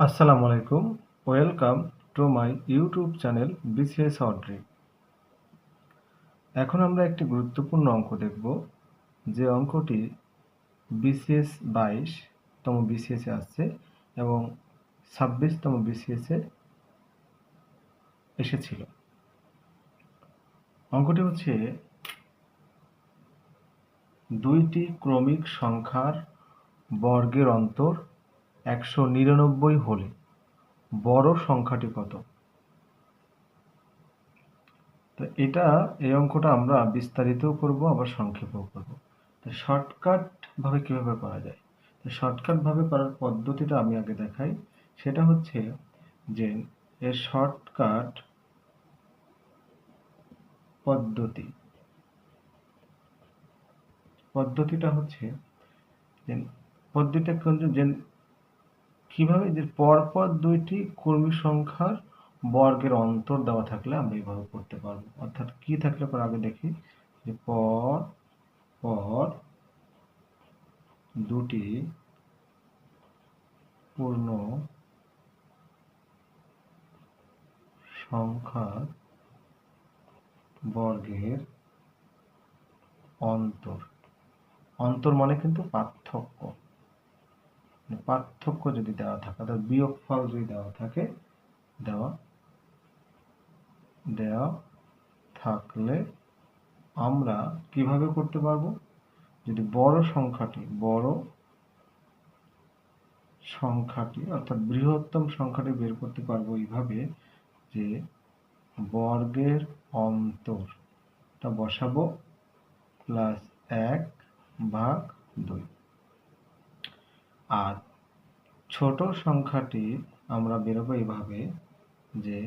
আসসালামু আলাইকুম welcome to my YouTube channel BCS Audrey. এখন আমরা একটি গুরুত্বপূর্ণ অঙ্ক দেখব। যে অঙ্কটি বিসিএস বাইশ তম বিসিএসে আসছে এবং ছাব্বিশতম বিসিএসে এসেছিল। অঙ্কটি হচ্ছে দুইটি ক্রমিক সংখ্যার বর্গের অন্তর একশো নিরানব্বই হলে বড় সংখ্যাটি কত? তো এটা, এই অঙ্কটা আমরা বিস্তারিতও করব, আবার সংক্ষেপও করব। তো শর্টকাট ভাবে কীভাবে করা যায়? তো শর্টকাট ভাবে করার পদ্ধতিটা আমি আগে দেখাই। সেটা হচ্ছে যে এর শর্টকাট পদ্ধতি। পদ্ধতিটা হচ্ছে যে, পদ্ধতিটা যে কীভাবে যে পরপর দুইটি কর্মী সংখ্যার বর্গের অন্তর দেওয়া থাকলে আমরা এইভাবে করতে পারব। অর্থাৎ কি থাকলে পর আগে দেখি যে পর পর দুটি পূর্ণ সংখ্যার বর্গের অন্তর। অন্তর মানে কিন্তু পার্থক্য। পার্থক্য যদি দেওয়া থাকে, অর্থাৎ বিয়োগফল যদি দেওয়া থাকে, দেওয়া দেওয়া থাকলে আমরা কীভাবে করতে পারব? যদি বড় সংখ্যাটি বড় সংখ্যাটি, অর্থাৎ বৃহত্তম সংখ্যাটি বের করতে পারব এইভাবে যে বর্গের অন্তরটা বসাবো প্লাস এক ভাগ দুই। আর ছোট সংখ্যাটি আমরা বেরোবো এইভাবে যে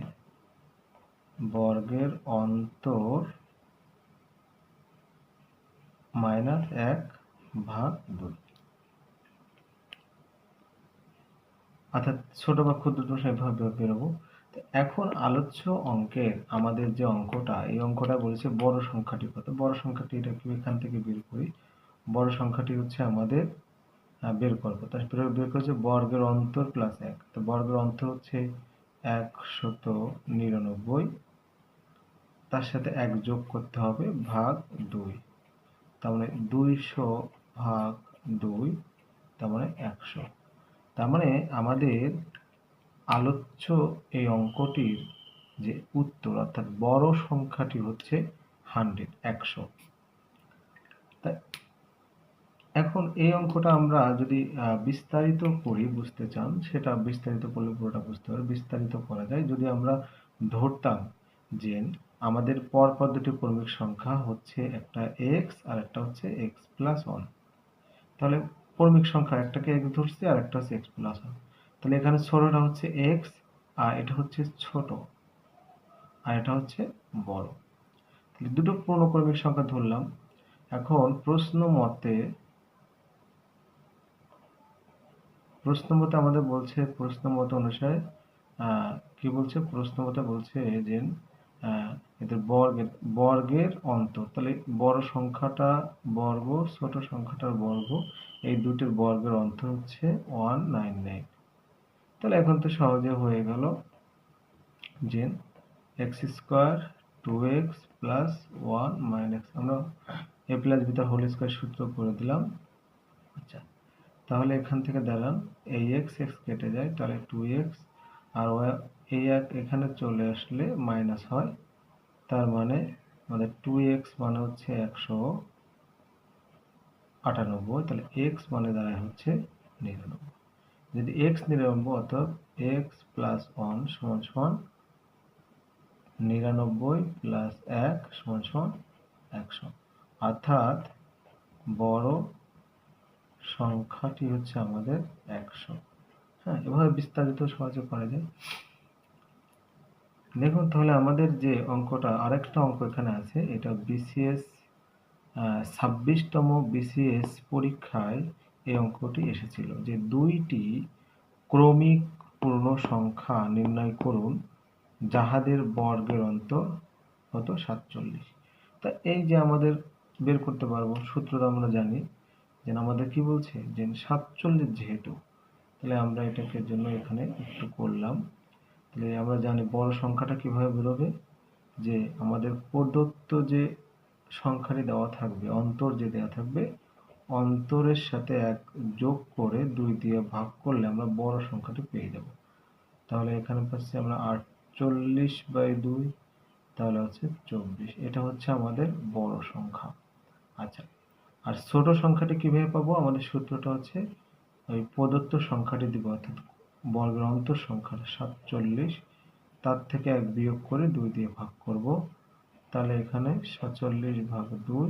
বর্গের অন্তর মাইনাস এক ভাগ দুই। অর্থাৎ ছোট বা ক্ষুদ্র সেভাবে বেরোবো। এখন আলোচ্য অঙ্কের আমাদের যে অঙ্কটা, এই অঙ্কটা বলেছে বড় সংখ্যাটি কত? বড় সংখ্যাটি এটা কি এখান থেকে বের করি। বড় সংখ্যাটি হচ্ছে আমাদের বের করব। তারপরে বের করেছে বর্গের অন্তর প্লাস এক। তো বর্গের অন্তর হচ্ছে একশত নিরানব্বই। তার সাথে এক যোগ করতে হবে ভাগ দুই। তার মানে দুইশো ভাগ দুই, তার মানে একশো। তার মানে আমাদের আলোচ্য এই অঙ্কটির যে উত্তর, অর্থাৎ বড় সংখ্যাটি হচ্ছে হান্ড্রেড, একশো। এখন এই অঙ্কটা আমরা যদি বিস্তারিত করি, বুঝতে চান, সেটা বিস্তারিত করলে পুরোটা বুঝতে পারবে বিস্তারিত করা যায় যদি আমরা ধরতাম যে আমাদের পর পর দুটি ক্রমিক সংখ্যা হচ্ছে একটা এক্স আর একটা হচ্ছে এক্স প্লাস ওয়ান তাহলে ক্রমিক সংখ্যা একটাকে এক্স ধরছি আর একটা হচ্ছে এক্স প্লাস ওয়ান তাহলে এখানে ছোটটা হচ্ছে এক্স আর এটা হচ্ছে ছোট আর এটা হচ্ছে বড়। তাহলে দুটো পূর্ণক্রমিক সংখ্যা ধরলাম। এখন প্রশ্ন মতে প্রশ্ন মতে আমাদের বলছে প্রশ্ন মত অনুসারে কি বলছে? প্রশ্ন মতে বলছে যে এদের বর্গের বর্গের অন্তর। তাহলে বড় সংখ্যাটা বর্গ, ছোট সংখ্যাটার বর্গ, এই দুটির বর্গের অন্তর হচ্ছে ওয়ান নাইন নাইন। তাহলে এখন তো সহজে হয়ে গেল যে x square two x plus one minus, আমরা a plus beta whole square সূত্র করে দিলাম। আচ্ছা। তাহলে এখান থেকে দাঁড়ান এই এক্স এক্স কেটে যায়, তাহলে টু এক্স আর এই এক এখানে চলে আসলে মাইনাস হয়, তার মানে আমাদের টু এক্স মানে হচ্ছে একশো আটানব্বই, তাহলে এক্স মানে দাঁড়ায় হচ্ছে নিরানব্বই। যদি এক্স নিরানব্বই, অর্থাৎ এক্স প্লাস ওয়ান সমান সমান নিরানব্বই প্লাস এক সমান সমান একশো। অর্থাৎ বড় সংখ্যাটি হচ্ছে আমাদের একশো। হ্যাঁ এভাবে বিস্তারিত সহজে করা যায়। দেখুন তাহলে আমাদের যে অঙ্কটা, আরেকটা অঙ্ক এখানে আছে, এটা বিসিএস ছাব্বিশতম বিসিএস পরীক্ষায় এই অঙ্কটি এসেছিল। যে দুইটি ক্রমিক পূর্ণ সংখ্যা নির্ণয় করুন, যাহাদের বর্গের অন্তর হতো সাতচল্লিশ। তা এই যে আমাদের বের করতে পারব, সূত্রটা আমরা জানি যে আমাদের কি বলছে? যে সাতচল্লিশ যেহেতু। তাহলে আমরা এটাকে জন্য এখানে একটু করলাম। তাহলে আমরা জানি বড় সংখ্যাটা কীভাবে বেরোবে? যে আমাদের প্রদত্ত যে সংখ্যাটি দেওয়া থাকবে, অন্তর যে দেওয়া থাকবে, অন্তরের সাথে এক যোগ করে দুই দিয়ে ভাগ করলে আমরা বড় সংখ্যাটি পেয়ে যাব। তাহলে এখানে পাচ্ছি আমরা আটচল্লিশ বাই দুই, তাহলে হচ্ছে চব্বিশ। এটা হচ্ছে আমাদের বড় সংখ্যা। আচ্ছা আর ছোট সংখ্যাটি কীভাবে পাবো? আমাদের সূত্রটা হচ্ছে ওই প্রদত্ত সংখ্যাটি দিব, অর্থাৎ বর্গের অন্তর সংখ্যাটা সাতচল্লিশ, তার থেকে এক বিয়োগ করে দুই দিয়ে ভাগ করব। তাহলে এখানে সাতচল্লিশ ভাগ দুই,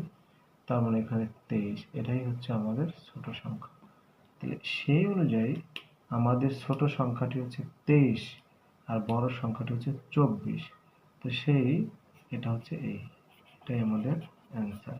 তার মানে এখানে তেইশ। এটাই হচ্ছে আমাদের ছোট সংখ্যা। সেই অনুযায়ী আমাদের ছোট সংখ্যাটি হচ্ছে তেইশ আর বড় সংখ্যাটি হচ্ছে চব্বিশ। তো সেই, এটা হচ্ছে এই। এটাই আমাদের অ্যান্সার